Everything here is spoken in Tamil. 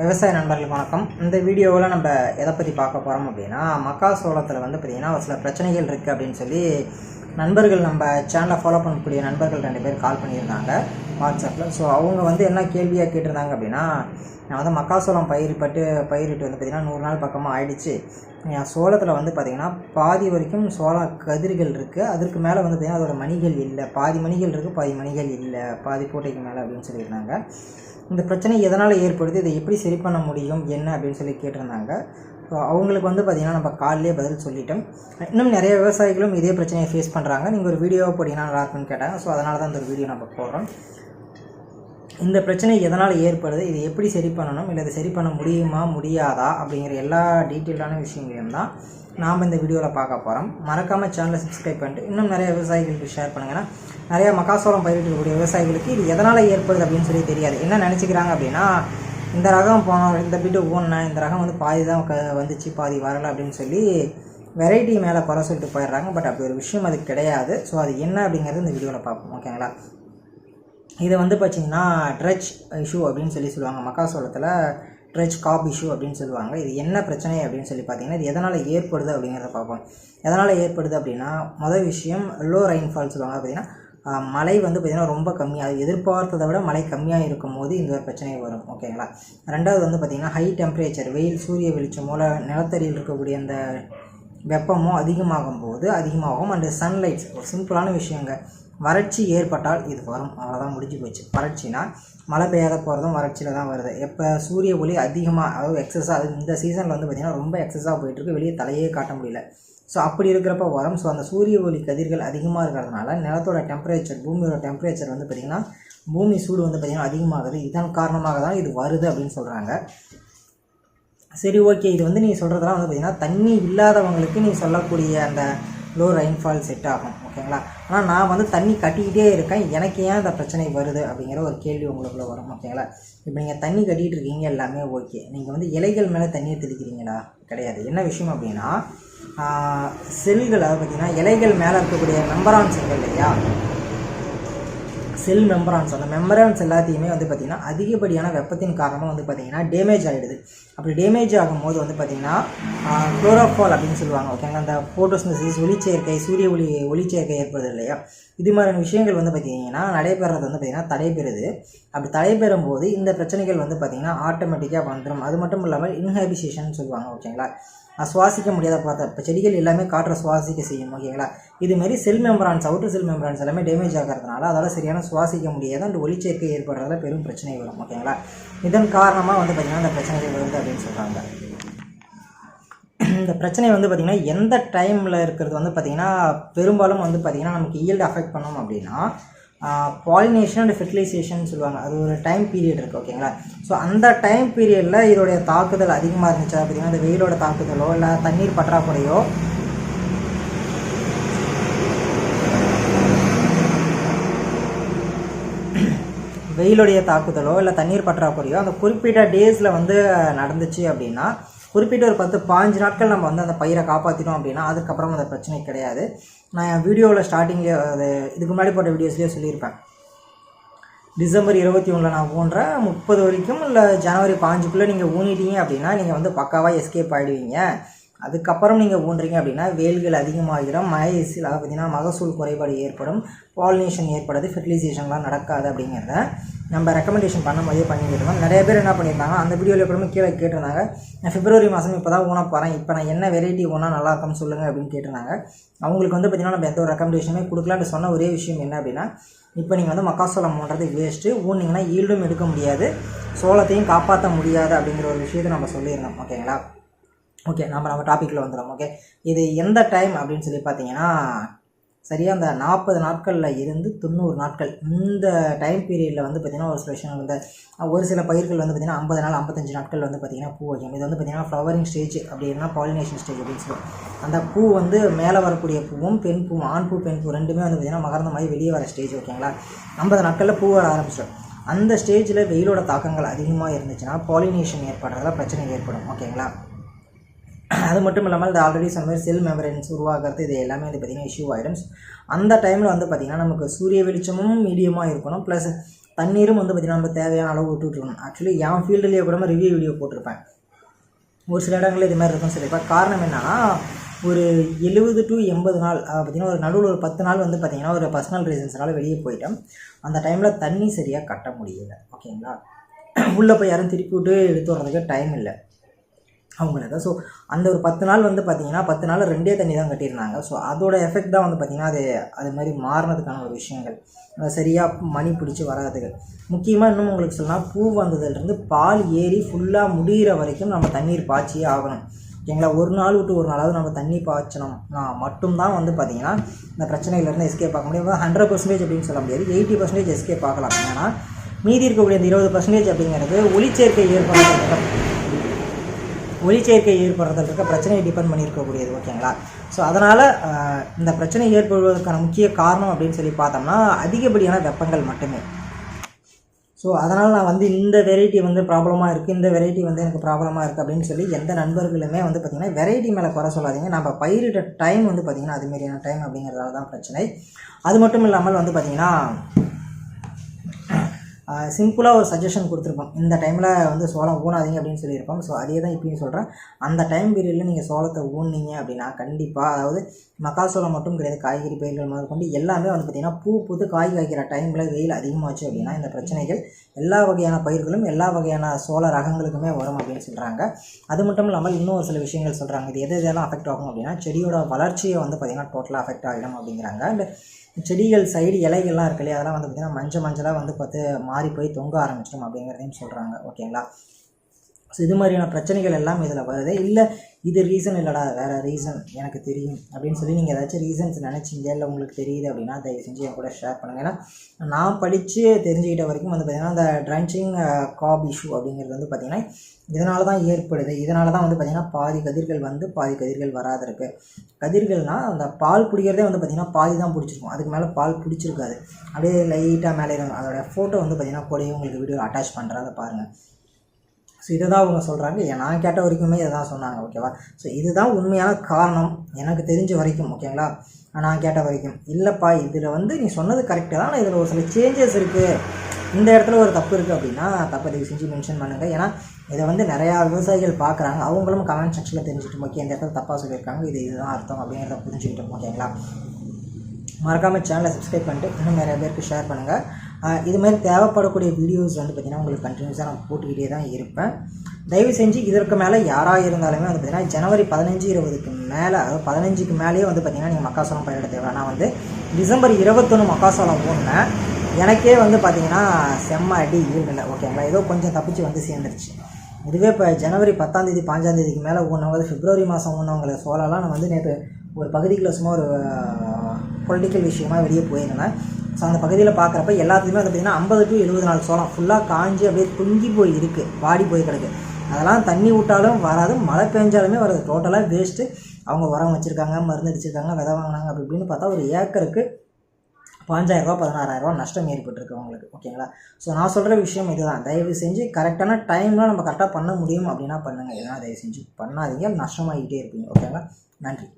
விவசாய நண்பர்களுக்கு வணக்கம். இந்த வீடியோவில் நம்ம எதை பற்றி பார்க்க போகிறோம் அப்படின்னா மக்காசோளத்தில் வந்து பார்த்திங்கன்னா ஒரு சில பிரச்சனைகள் இருக்குது அப்படின்னு சொல்லி நண்பர்கள் நம்ம சேனலை ஃபாலோ பண்ணக்கூடிய நண்பர்கள் ரெண்டு பேர் கால் பண்ணியிருந்தாங்க வாட்ஸ்அப்பில் ஸோ அவங்க வந்து என்ன கேள்வியாக கேட்டிருந்தாங்க அப்படின்னா நான் வந்து மக்காசோளம் பயிரிப்பட்டு பயிரிட்டு வந்து பார்த்திங்கன்னா நூறு நாள் பக்கமாக ஆயிடுச்சு. என் சோளத்தில் வந்து பார்த்திங்கன்னா பாதி வரைக்கும் சோள கதிர்கள் இருக்குது அதற்கு மேலே வந்து பார்த்திங்கன்னா அதோடய மணிகள் இல்லை. பாதி மணிகள் இருக்குது பாதி மணிகள் இல்லை. பாதி போட்டைக்கு மேலே அப்படின்னு சொல்லியிருந்தாங்க. இந்த பிரச்சனை எதனால் ஏற்படுது இதை எப்படி சரி பண்ண முடியும் என்ன அப்படின்னு சொல்லி கேட்டிருந்தாங்க. ஸோ அவங்களுக்கு வந்து பார்த்திங்கன்னா நம்ம காலிலே பதில் சொல்லிட்டோம். இன்னும் நிறைய விவசாயிகளும் இதே பிரச்சனையை ஃபேஸ் பண்ணுறாங்க நீங்கள் ஒரு வீடியோ போட்டிங்கன்னா நல்லா இருக்குன்னு கேட்டாங்க. ஸோ அதனால தான் இந்த ஒரு வீடியோ நம்ம போடுறோம். இந்த பிரச்சனை எதனால் ஏற்படுது? இது எப்படி சரி பண்ணணும்? இல்லை இதை சரி பண்ண முடியுமா? முடியாதா? அப்படிங்கிற எல்லா டீட்டெயிலான விஷயங்களையும் தான் நாம் இந்த வீடியோவில் பார்க்க போகிறோம் மறக்காமல் சேனலை சப்ஸ்கிரைப் பண்ணிட்டு இன்னும் நிறைய விவசாயிகளுக்கு ஷேர் பண்ணுங்கன்னா நிறையா மக்காசோளம் பயிரிடக்கூடிய விவசாயிகளுக்கு இது எதனால் ஏற்படுது அப்படின்னு சொல்லி தெரியாது. என்ன நினச்சிக்கிறாங்க அப்படின்னா இந்த ரகம் போனோம் இந்த பீட்டு ஓடினேன் இந்த ரகம் வந்து பாதி தான் க வந்துச்சு பாதி வரலை அப்படின்னு சொல்லி வெரைட்டி மேலே குறை சொல்லிட்டு போயிடுறாங்க. பட் அப்படி ஒரு விஷயம் அது கிடையாது. ஸோ அது என்ன அப்படிங்கிறது இந்த வீடியோவில் பார்ப்போம். ஓகேங்களா இதை வந்து பார்த்தீங்கன்னா ட்ரெச் இஷ்யூ அப்படின்னு சொல்லி சொல்லுவாங்க. மக்காசோளத்தில் ட்ரெச் காப் இஷ்யூ அப்படின்னு சொல்லுவாங்க. இது என்ன பிரச்சனை அப்படின்னு சொல்லி பார்த்தீங்கன்னா இது எதனால் ஏற்படுது அப்படிங்கிறத பார்ப்போம். எதனால் ஏற்படுது அப்படின்னா மொதல் விஷயம் லோ ரெயின்ஃபால் சொல்லுவாங்க. பார்த்தீங்கன்னா மழை வந்து பார்த்திங்கன்னா ரொம்ப கம்மியாக அது எதிர்பார்த்ததை விட மழை கம்மியாக இருக்கும் போது இந்த ஒரு பிரச்சனை வரும். ஓகேங்களா ரெண்டாவது வந்து பார்த்திங்கன்னா ஹை டெம்பரேச்சர் வெயில் சூரிய வெளிச்சம் மூல நிலத்தடியில் இருக்கக்கூடிய அந்த வெப்பமும் அதிகமாகும் போது அதிகமாகும். அண்டு சன்லைட்ஸ் ஒரு சிம்பிளான விஷயங்க. வறட்சி ஏற்பட்டால் இது வரும். அவ்வளோதான் முடிஞ்சு போச்சு. வறட்சினா மழை பெய்யாத போகிறதும் வறட்சியில் தான் வருது. எப்போ சூரிய ஒளி அதிகமாக அதாவது எக்ஸஸாக அது இந்த சீசனில் வந்து பார்த்திங்கன்னா ரொம்ப எக்ஸஸாக போயிட்டுருக்கு வெளியே தலையே காட்ட முடியல. ஸோ அப்படி இருக்கிறப்ப வரும். ஸோ அந்த சூரிய ஒளி கதிர்கள் அதிகமாக இருக்கிறதுனால நிலத்தோட டெம்பரேச்சர் பூமியோட டெம்பரேச்சர் வந்து பார்த்திங்கன்னா பூமி சூடு வந்து பார்த்திங்கன்னா அதிகமாகுது. இதன் காரணமாக தான் இது வருது அப்படின்னு சொல்கிறாங்க சரி ஓகே இது வந்து நீங்கள் சொல்கிறதெல்லாம் வந்து பார்த்திங்கன்னா தண்ணி இல்லாதவங்களுக்கு நீ சொல்லக்கூடிய அந்த லோ ரெயின்ஃபால் செட் ஆகும் ஓகேங்களா ஆனால் நான் வந்து தண்ணி கட்டிக்கிட்டே இருக்கேன். எனக்கு ஏன் அந்த பிரச்சனை வருது அப்படிங்கிற ஒரு கேள்வி உங்களுக்குள்ள வரும் ஓகேங்களா இப்போ நீங்கள் தண்ணி கட்டிகிட்டு இருக்கீங்க எல்லாமே ஓகே நீங்கள் வந்து இலைகள் மேலே தண்ணியை தெளிக்கிறீங்களா? கிடையாது. என்ன விஷயம் அப்படின்னா செல்களை பார்த்தீங்கன்னா பார்த்திங்கன்னா இலைகள் மேலே இருக்கக்கூடிய மெம்பரான் செல்கள் இல்லையா? செல் மெம்பரான்ஸ் அந்த மெம்பரான்ஸ் எல்லாத்தையுமே வந்து பார்த்திங்கன்னா அதிகப்படியான வெப்பத்தின் காரணமாக வந்து பார்த்திங்கன்னா டேமேஜ் ஆகிடுது அப்படி டேமேஜ் ஆகும்போது வந்து பார்த்திங்கன்னா குளோரோஃபால் அப்படின்னு சொல்லுவாங்க ஓகேங்களா அந்த ஃபோட்டோசிந்தசிஸ் ஒளிச்சேர்க்கை சூரிய ஒளி ஒளிச்சேர்க்கை ஏற்படுது இல்லையா? இது மாதிரியான விஷயங்கள் வந்து பார்த்திங்கன்னா நடைபெறது வந்து பார்த்திங்கன்னா தடைபெறுது. அப்படி தடைபெறும் போது இந்த பிரச்சனைகள் வந்து பார்த்திங்கன்னா ஆட்டோமேட்டிக்காக வந்துடும் அது மட்டும் இல்லாமல் இன்ஹாபிசேஷன் சொல்லுவாங்க ஓகேங்களா சுவாசிக்க முடியாத பார்த்தா இப்போ செடிகள் எல்லாமே காற்றை சுவாசிக்க செய்யும் ஓகேங்களா இது மாதிரி செல் மெம்பரான்ஸ் அவுட்டர் செல் மெம்பரான்ஸ் எல்லாமே டேமேஜ் ஆகிறதுனால அதால் சரியான சுவாசிக்க முடியாத. அந்த ஒளிச்சேர்க்கை ஏற்படுறதுல பெரும் பிரச்சனை வரும் ஓகேங்களா இதன் காரணமாக வந்து பார்த்திங்கன்னா அந்த பிரச்சனைகள் வருது அப்படின்னு சொல்கிறாங்க இந்த பிரச்சனை வந்து பார்த்திங்கன்னா எந்த டைமில் இருக்கிறது வந்து பார்த்திங்கன்னா பெரும்பாலும் வந்து பார்த்திங்கன்னா நமக்கு ஈல்டு அஃபெக்ட் பண்ணோம் அப்படின்னா பாலினேஷன் அண்ட் ஃபெர்டிலைசேஷன் சொல்லுவாங்க. அது ஒரு டைம் பீரியட் இருக்குது ஓகேங்களா ஸோ அந்த டைம் பீரியடில் இதோடைய தாக்குதல் அதிகமாக இருந்துச்சு? பார்த்திங்கன்னா இந்த வெயிலோட தாக்குதலோ இல்லை தண்ணீர் பற்றாக்குறையோ வெயிலுடைய தாக்குதலோ இல்லை தண்ணீர் பற்றாக்குறையோ அந்த குறிப்பிட்ட டேஸில் வந்து நடந்துச்சு அப்படின்னா குறிப்பிட்ட ஒரு பத்து பாஞ்சு நாட்கள் நம்ம வந்து அந்த பயிரை காப்பாற்றிட்டோம் அப்படின்னா அதுக்கப்புறம் அந்த பிரச்சனை கிடையாது. நான் என் வீடியோவில் ஸ்டார்டிங்கே அது இதுக்கு முன்னாடி போட்ட வீடியோஸ்லேயே சொல்லியிருப்பேன். டிசம்பர் இருபத்தி ஒன்றில் நான் ஊன்றேன் முப்பது வரைக்கும் இல்லை ஜனவரி பாஞ்சுக்குள்ளே நீங்கள் ஊனிட்டீங்க அப்படின்னா நீங்கள் வந்து பக்காவாக எஸ்கேப் ஆகிடுவீங்க அதுக்கப்புறம் நீங்கள் ஊன்றீங்க அப்படின்னா வேல்கள் அதிகமாகிடும். மயசில் அதாவது பார்த்தீங்கன்னா மகசூல் குறைபாடு ஏற்படும். பாலினேஷன் ஏற்படுது. ஃபெர்டிலைசேஷன்லாம் நடக்காது அப்படிங்கிறத நம்ம ரெக்கமெண்டேஷன் பண்ணும்போதே பண்ணிக்கிட்டோம் நிறைய பேர் என்ன பண்ணியிருந்தாங்க? அந்த வீடியோவில் எப்பவுமே கீழே கேட்டிருந்தாங்க. நான் பிப்ரவரி மாதம் இப்போ தான் ஊன போகிறேன் இப்போ நான் என்ன வெரைட்டி ஊனா நல்லா இருக்கும்னு சொல்லுங்கள் அப்படின்னு கேட்டிருந்தாங்க. அவங்களுக்கு வந்து பார்த்திங்கன்னா நம்ம எந்த ஒரு ரெக்கமெண்டேஷனுமே கொடுக்கலான்னு சொன்ன ஒரே விஷயம் என்ன அப்படின்னா இப்போ நீங்கள் வந்து மக்காசோளம் போன்றது வேஸ்ட்டு ஊனிங்கன்னா ஈல்டும் எடுக்க முடியாது. சோளத்தையும் காப்பாற்ற முடியாது அப்படிங்கிற ஒரு விஷயத்தை நம்ம சொல்லியிருந்தோம். ஓகேங்களா ஓகே நம்ம நம்ம டாப்பிக்கில் வந்துடும் ஓகே இது எந்த டைம் அப்படின்னு சொல்லி பார்த்தீங்கன்னா சரியாக அந்த நாற்பது நாட்களில் இருந்து தொண்ணூறு நாட்கள். இந்த டைம் பீரியடில் வந்து பார்த்திங்கன்னா ஒரு சில விஷயங்கள் வந்து ஒரு சில பயிர்கள் வந்து பார்த்திங்கன்னா ஐம்பது நாள் ஐம்பத்தஞ்சு நாட்கள் வந்து பார்த்திங்கன்னா பூ வைக்கும். இது வந்து பார்த்திங்கன்னா ஃப்ளவரிங் ஸ்டேஜ் அப்படின்னா பாலினேஷன் ஸ்டேஜ் அப்படின்னு சொல்லுவோம். அந்த பூ வந்து மேலே வரக்கூடிய பூவும் பெண் பூ ஆண் பூ பெண் பூ ரெண்டுமே வந்து பார்த்திங்கன்னா மகர்ந்த மாதிரி வெளியே வர ஸ்டேஜ் ஓகேங்களா ஐம்பது நாட்களில் பூ வர ஆரம்பிச்சிடும். அந்த ஸ்டேஜில் வெயிலோட தாக்கங்கள் அதிகமாக இருந்துச்சுன்னா பாலினேஷன் ஏற்படுறதுல பிரச்சனை ஏற்படும் ஓகேங்களா அது மட்டும் இல்லாமல் இது ஆல்ரெடி சொன்ன மாதிரி செல் மெமரன்ஸ் உருவாகிறது இது எல்லாமே வந்து பார்த்திங்கன்னா இஷ்யூ ஆகிடும் அந்த டைமில் வந்து பார்த்திங்கன்னா நமக்கு சூரிய வெளிச்சமும் மீடியமாக இருக்கணும். ப்ளஸ் தண்ணீரும் வந்து பார்த்திங்கன்னா நம்ம தேவையான அளவு விட்டுட்ருக்கணும் ஆக்சுவலி என் ஃபீல்டுலேயே கூட ரிவ்யூ வீடியோ போட்டிருப்பேன். ஒரு சில இடங்களில் இது மாதிரி இருக்கும். சரிப்பா காரணம் என்னென்னா ஒரு எழுபது டு எண்பது நாள் பார்த்திங்கன்னா ஒரு நடுவில் ஒரு பத்து நாள் வந்து பார்த்திங்கன்னா ஒரு பர்சனல் ரீசன்ஸ்னால வெளியே போயிட்டோம். அந்த டைமில் தண்ணி சரியாக கட்ட முடியல. ஓகேங்களா உள்ளே போய் யாரும் திருப்பி விட்டு எடுத்து வர்றதுக்கு டைம் இல்லை. அவங்களுக்கு. ஸோ அந்த ஒரு பத்து நாள் வந்து பார்த்தீங்கன்னா பத்து நாள் ரெண்டே தண்ணி தான் கட்டியிருந்தாங்க. ஸோ அதோட எஃபெக்ட் தான் வந்து பார்த்திங்கன்னா அது அது மாதிரி மாறினதுக்கான ஒரு விஷயங்கள். சரியாக மணி பிடிச்சி வராதுகள். முக்கியமாக இன்னும் உங்களுக்கு சொல்லலாம் பூ வந்ததுலேருந்து பால் ஏறி ஃபுல்லாக முடிகிற வரைக்கும் நம்ம தண்ணீர் பாய்ச்சியே ஆகணும். ஓகேங்களா? ஒரு நாள் விட்டு ஒரு நாளாவது நம்ம தண்ணி பாய்ச்சணும்னா மட்டும்தான் வந்து பார்த்திங்கன்னா இந்த பிரச்சனையிலேருந்து எஸ்கேப் பார்க்க முடியும். ஹண்ட்ரட் பர்சன்டேஜ் அப்படின்னு சொல்ல முடியாது. எயிட்டி பர்சன்டேஜ் எஸ்கேப் பார்க்கலாம் ஏன்னா மீதி இருக்கக்கூடிய இந்த இருபது பர்சன்டேஜ் அப்படிங்கிறது ஒளிச்சேர்க்கை ஏற்படுறது ஒளிச்சேர்க்கை ஏற்படுறதில் இருக்க பிரச்சனையை டிபெண்ட் பண்ணியிருக்கக்கூடியது ஓகேங்களா ஸோ அதனால் இந்த பிரச்சனை ஏற்படுவதற்கான முக்கிய காரணம் அப்படின்னு சொல்லி பார்த்தோம்னா அதிகப்படியான வெப்பங்கள் மட்டுமே. ஸோ அதனால் நான் வந்து இந்த வெரைட்டி வந்து ப்ராப்ளமாக இருக்குது இந்த வெரைட்டி வந்து எனக்கு ப்ராப்ளமாக இருக்குது அப்படின்னு சொல்லி எந்த நண்பர்களுமே வந்து பார்த்திங்கன்னா வெரைட்டி மேலே குறை சொல்லாதீங்க. நம்ம பயிரிட்ட டைம் வந்து பார்த்திங்கன்னா அதுமாரியான டைம் அப்படிங்கிறதால தான் பிரச்சனை. அது மட்டும் இல்லாமல் வந்து பார்த்திங்கன்னா சிம்பிளாக ஒரு சஜஷன் கொடுத்துருப்போம். இந்த டைமில் வந்து சோளம் ஊனாதீங்க அப்படின்னு சொல்லியிருப்போம். ஸோ அதே தான் இப்பயும் சொல்கிறேன் அந்த டைம் பீரியடில் நீங்கள் சோளத்தை ஊனிங்க அப்படின்னா கண்டிப்பாக அதாவது மக்காசோளம் மட்டும் கிடையாது காய்கறி பயிர்கள் முதல் கொண்டு எல்லாமே வந்து பார்த்திங்கன்னா பூ பூத்து காய் காய்க்கிற டைமில் வெயில் அதிகமாச்சு அப்படின்னா இந்த பிரச்சனைகள் எல்லா வகையான பயிர்களும் எல்லா வகையான சோள ரகங்களுக்குமே வரும் அப்படின்னு சொல்கிறாங்க அது மட்டும் இல்லாமல் இன்னும் ஒரு சில விஷயங்கள் சொல்கிறாங்க இது எது எதெல்லாம் அஃபெக்ட் ஆகும் அப்படின்னா செடியோட வளர்ச்சியை வந்து பார்த்திங்கன்னா டோட்டலாக அஃபெக்ட் ஆகிடும் அப்படிங்கிறாங்க. அண்ட் செடிகள் சைடு இலைகள்லாம் இருக்கு இல்லையா? அதெல்லாம் வந்து பார்த்திங்கன்னா மஞ்சள் மஞ்சளாக வந்து பார்த்து மாறி போய் தொங்க ஆரம்பிச்சிடும் அப்படிங்கிறதையும் சொல்கிறாங்க ஓகேங்களா? ஸோ இது மாதிரியான பிரச்சனைகள் எல்லாம் இதில் வருது. இல்லை இது ரீசன் இல்லைடா வேறு ரீசன் எனக்கு தெரியும் அப்படின்னு சொல்லி நீங்கள் ஏதாச்சும் ரீசன்ஸ் நினச்சிங்க இல்லை உங்களுக்கு தெரியுது அப்படின்னா தயவு செஞ்சு என் கூட ஷேர் பண்ணுங்கள் ஏன்னா நான் படித்து தெரிஞ்சுக்கிட்ட வரைக்கும் வந்து பார்த்திங்கன்னா அந்த ட்ரன்ச்சிங் காப் இஷ்யூ அப்படிங்கிறது வந்து பார்த்திங்கன்னா இதனால தான் ஏற்படுது. இதனால தான் வந்து பார்த்திங்கன்னா பாதி கதிர்கள் வந்து பாதி கதிர்கள் வராது இருக்குது கதிர்கள்னால் அந்த பால் பிடிக்கிறதே வந்து பார்த்திங்கன்னா பாதி தான் பிடிச்சிருக்கும். அதுக்கு மேலே பால் பிடிச்சிருக்காது. அப்படியே லைட்டாக மேலே அதோடய அதோட ஃபோட்டோ வந்து பார்த்திங்கன்னா கூடயே உங்களுக்கு வீடியோ அட்டாச் பண்ணுறதை பாருங்கள் ஸோ இதை தான் அவங்க சொல்கிறாங்க நான் கேட்ட வரைக்குமே இதை தான் சொன்னாங்க ஓகேவா ஸோ இதுதான் உண்மையான காரணம். எனக்கு தெரிஞ்ச வரைக்கும் ஓகேங்களா நான் கேட்ட வரைக்கும். இல்லைப்பா இதில் வந்து நீ சொன்னது கரெக்டு தான். ஆனால் இதில் ஒரு சில சேஞ்சஸ் இருக்குது இந்த இடத்துல ஒரு தப்பு இருக்குது அப்படின்னா தப்பு தயவு செஞ்சு மென்ஷன் பண்ணுங்கள் ஏன்னா இதை வந்து நிறையா விவசாயிகள் பார்க்குறாங்க. அவங்களும் கமெண்ட் செக்ஷனில் தெரிஞ்சுக்கிட்டு ஓகே இந்த இடத்துல தப்பாக சொல்லியிருக்காங்க. இது இதுதான் அர்த்தம் அப்படிங்கிறத புரிஞ்சுக்கிட்டோம் ஓகேங்களா மறக்காமல் சேனலை சப்ஸ்கிரைப் பண்ணிட்டு இன்னும் நிறைய பேருக்கு ஷேர் பண்ணுங்கள் இது மாதிரி தேவைப்படக்கூடிய வீடியோஸ் வந்து பார்த்திங்கன்னா உங்களுக்கு கண்டினியூஸாக நான் போட்டுக்கிட்டே தான் இருப்பேன். தயவு செஞ்சு இதற்கு மேலே யாராக இருந்தாலுமே வந்து பார்த்திங்கன்னா ஜனவரி பதினஞ்சு இருபதுக்கு மேலே அதாவது பதினஞ்சுக்கு மேலேயே வந்து பார்த்திங்கன்னா நீங்கள் மக்காசோளம் பயிரிட தேவை நான் வந்து டிசம்பர் இருபத்தொன்று மக்காசோளம் போனேன் எனக்கே வந்து பார்த்திங்கன்னா செம்ம அடி ஈல்டில் ஓகேங்களா ஏதோ கொஞ்சம் தப்பிச்சு வந்து சேர்ந்துருச்சு. இதுவே இப்போ ஜனவரி பத்தாந்தேதி பாஞ்சாந்தேதிக்கு மேலே ஊனவங்க பிப்ரவரி மாதம் ஊனவங்களை சோழலாம் நான் வந்து நேற்று ஒரு பகுதிக்குள்ள சும்மா ஒரு பொலிட்டிக்கல் விஷயமா வெளியே போயிருந்தேன். ஸோ அந்த பகுதியில் பார்க்குறப்ப எல்லாத்துலேயுமே வந்து பார்த்திங்கன்னா ஐம்பது டு எழுபது நாள் சோளம் ஃபுல்லாக காஞ்சி அப்படியே தொங்கி போய் இருக்குது வாடி போய் கிடக்கு. அதெல்லாம் தண்ணி விட்டாலும் வராது மழை பெஞ்சாலுமே வராது. டோட்டலாக வேஸ்ட்டு அவங்க உரம் வச்சுருக்காங்க மருந்து அடிச்சிருக்காங்க விதை வாங்கினாங்க அப்படி இப்படின்னு பார்த்தா ஒரு ஏக்கருக்கு பாஞ்சாயிரரூபா பதினாறாயிரரூபா நஷ்டம் ஏற்பட்டிருக்கு அவங்களுக்கு. ஓகேங்களா ஸோ நான் சொல்கிற விஷயம் இதுதான். தயவு செஞ்சு கரெக்டான டைமில் நம்ம கரெக்டாக பண்ண முடியும் அப்படின்னா பண்ணுங்கள் இதெல்லாம் தயவு செஞ்சு பண்ணாதீங்க நஷ்டமாகிட்டே இருப்பீங்க. ஓகேங்களா நன்றி.